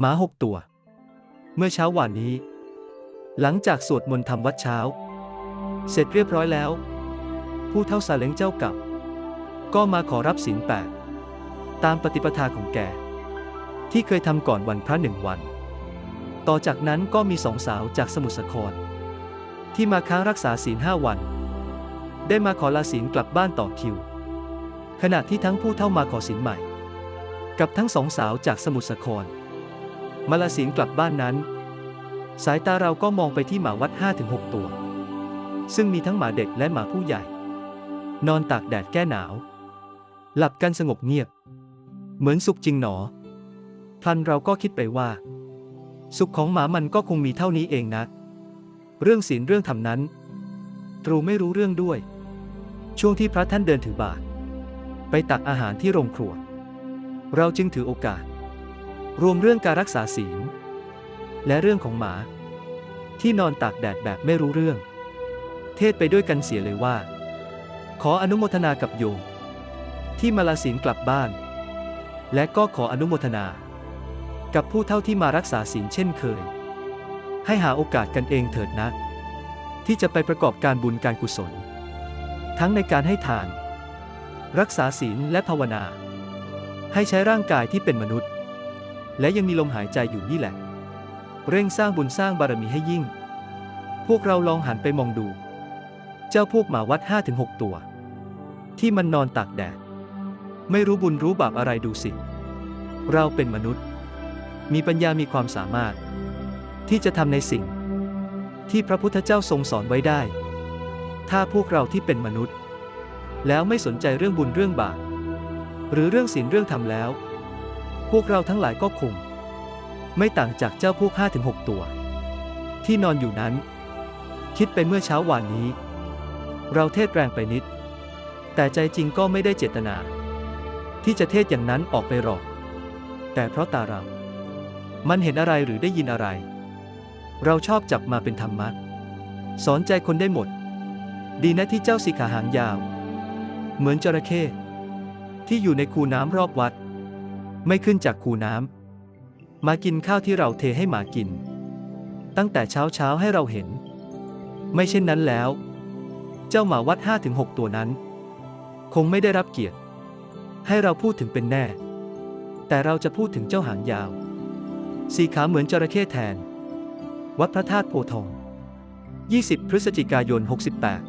หมาหกตัว เมื่อเช้าวานนี้ หลังจากสวดมนต์ทำวัดเช้า เสร็จเรียบร้อยแล้ว ผู้เท่าซาเล้งเจ้ากับ ก็มาขอรับศีลแปดตามปฏิปทาของแก ที่เคยทำก่อนวันพระหนึ่งวัน ต่อจากนั้นก็มีสองสาวจากสมุทรสาคร ที่มาค้างรักษาศีลห้าวัน ได้มาขอลาศีลกลับบ้านต่อคิว ขณะที่ทั้งผู้เท่ามาขอศีลใหม่ กับทั้งสองสาวจากสมุทรสาคร มาลาศีลกลับบ้านนั้น สายตาเราก็มองไปที่หมาวัด 5-6 ตัว ซึ่งมีทั้งหมาเด็กและหมาผู้ใหญ่ นอนตากแดดแก้หนาว หลับกันสงบเงียบ เหมือนสุขจริงหนอพลันเราก็คิดไปว่า สุขของหมามันก็คงมีเท่านี้เองนะ เรื่องศีลเรื่องธรรมนั้น ตรูไม่รู้เรื่องด้วย ช่วงที่พระท่านเดินถือบาตรไปตักอาหารที่โรงครัว เราจึงถือโอกาส รวมเรื่องการรักษาศีล และเรื่องของหมา ที่นอนตากแดดแบบไม่รู้เรื่อง เทศไปด้วยกันเสียเลยว่า ขออนุโมทนากับโยมที่มาลาศีลกลับบ้าน และก็ขออนุโมทนา กับผู้เท่าที่มารักษาศีลเช่นเคย ให้หาโอกาสกันเองเถิดนะ ที่จะไปประกอบการบุญการกุศล ทั้งในการให้ทาน รักษาศีลและภาวนา ให้ใช้ร่างกายที่เป็นมนุษย์ และยังมีลมหายใจอยู่นี่แหละ เร่งสร้างบุญสร้างบารมีให้ยิ่ง พวกเราลองหันไปมองดู เจ้าพวกหมาวัด 5-6 ตัว ที่มันนอนตากแดด ไม่รู้บุญรู้บาปอะไรดูสิ เราเป็นมนุษย์ มีปัญญามีความสามารถ ที่จะทำในสิ่ง ที่พระพุทธเจ้าทรงสอนไว้ได้ ถ้าพวกเราที่เป็นมนุษย์ แล้วไม่สนใจเรื่องบุญเรื่องบาปหรือเรื่องศีลเรื่องธรรมแล้ว พวกเราทั้งหลายก็คง ไม่ต่างจากเจ้าพวก5-6ตัว ที่นอนอยู่นั้น คิดไปเมื่อเช้าวานนี้ เราเทศแรงไปนิด แต่ใจจริงก็ไม่ได้เจตนา ที่จะเทศอย่างนั้นออกไปหรอก แต่เพราะตาเรา มันเห็นอะไรหรือได้ยินอะไร เราชอบจับมาเป็นธรรมะ สอนใจคนได้หมด ดีนะที่เจ้าสีขาหางยาว เหมือนจระเข้ที่อยู่ในคูน้ำรอบวัด ไม่ขึ้นจากคูน้ำมากินข้าวที่เราเทให้หมากิน ตั้งแต่เช้าเช้าให้เราเห็น ไม่เช่นนั้นแล้ว เจ้าหมาวัด 5-6 ตัวนั้น คงไม่ได้รับเกียรติ ให้เราพูดถึงเป็นแน่ แต่เราจะพูดถึงเจ้าหางยาว สีขาเหมือนจระเข้แทน วัดพระธาตุโพทอง 20 พฤศจิกายน 68